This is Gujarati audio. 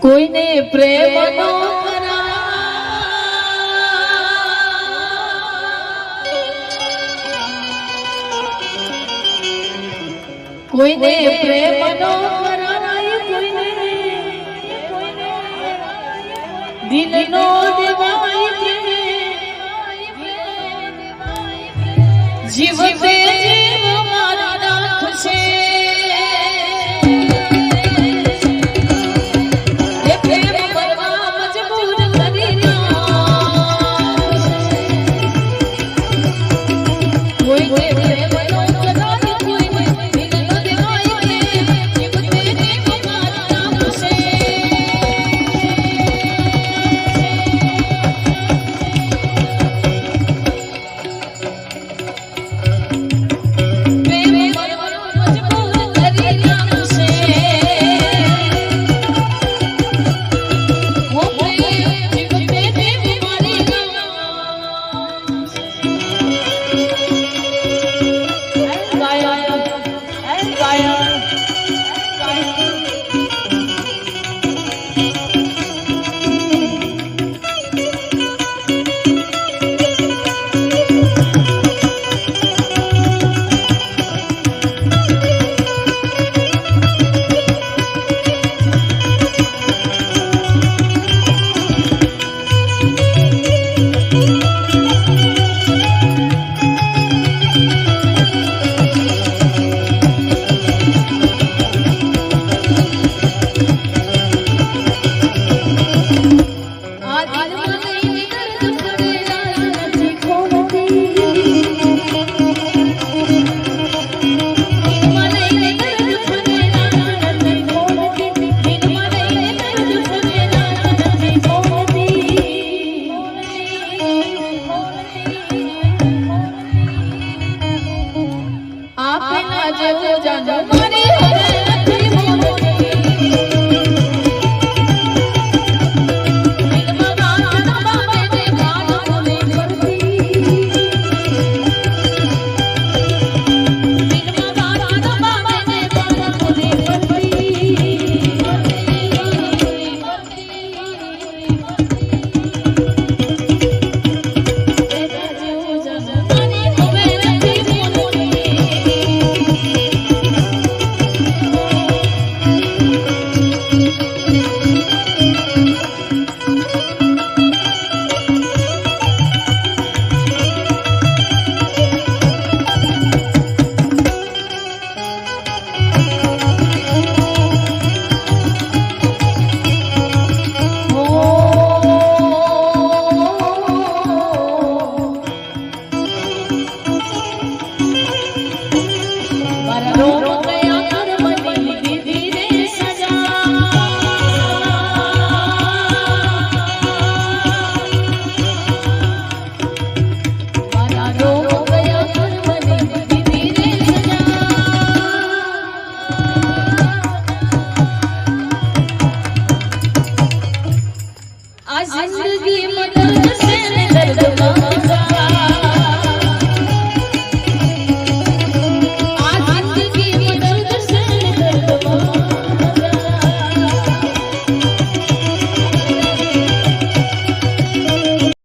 કોઈને પ્રેમ નો કોઈને પ્રેમ નો દિલ નો દેવાય જીવ 啊，快接接，讲讲。